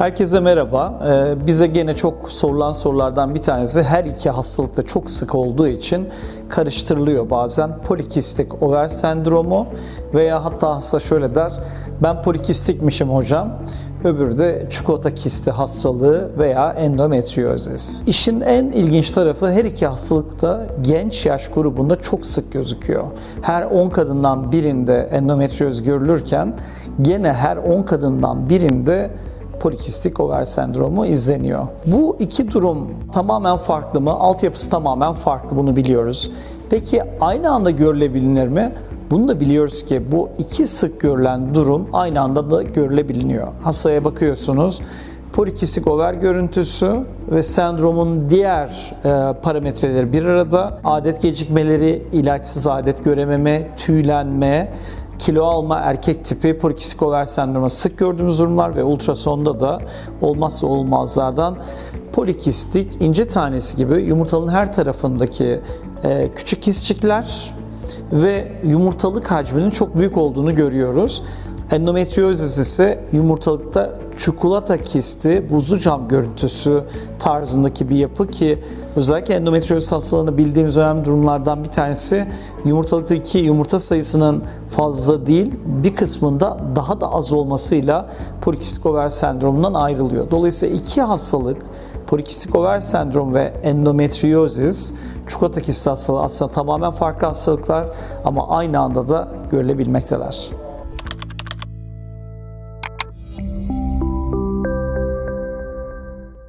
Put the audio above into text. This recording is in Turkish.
Herkese merhaba. Ee, bize gene çok sorulan sorulardan bir tanesi her iki hastalık da çok sık olduğu için karıştırılıyor bazen. Polikistik over sendromu veya hatta hasta şöyle der, ben polikistikmişim hocam. Öbürü de çikolata kisti hastalığı veya endometriozis. İşin en ilginç tarafı her iki hastalık da genç yaş grubunda çok sık gözüküyor. Her 10 kadından birinde endometrioz görülürken gene her 10 kadından birinde polikistik over sendromu izleniyor. Bu iki durum tamamen farklı mı? Altyapısı tamamen farklı bunu biliyoruz. Peki aynı anda görülebilir mi? Bunu da biliyoruz ki bu iki sık görülen durum aynı anda da görülebiliyor. Hastaya bakıyorsunuz polikistik over görüntüsü ve sendromun diğer e, parametreleri bir arada. Adet gecikmeleri, ilaçsız adet görememe, tüylenme, kilo alma erkek tipi polikistik over sendromu sık gördüğümüz durumlar ve ultrasonda da olmazsa olmazlardan polikistik ince tanesi gibi yumurtalığın her tarafındaki e, küçük kisçikler ve yumurtalık hacminin çok büyük olduğunu görüyoruz. Endometriozis ise yumurtalıkta çikolata kisti, buzlu cam görüntüsü tarzındaki bir yapı ki özellikle endometriozis hastalığını bildiğimiz önemli durumlardan bir tanesi yumurtalıktaki yumurta sayısının fazla değil bir kısmında daha da az olmasıyla polikistik over sendromundan ayrılıyor. Dolayısıyla iki hastalık polikistik over sendrom ve endometriozis çikolata kisti hastalığı aslında tamamen farklı hastalıklar ama aynı anda da görülebilmekteler.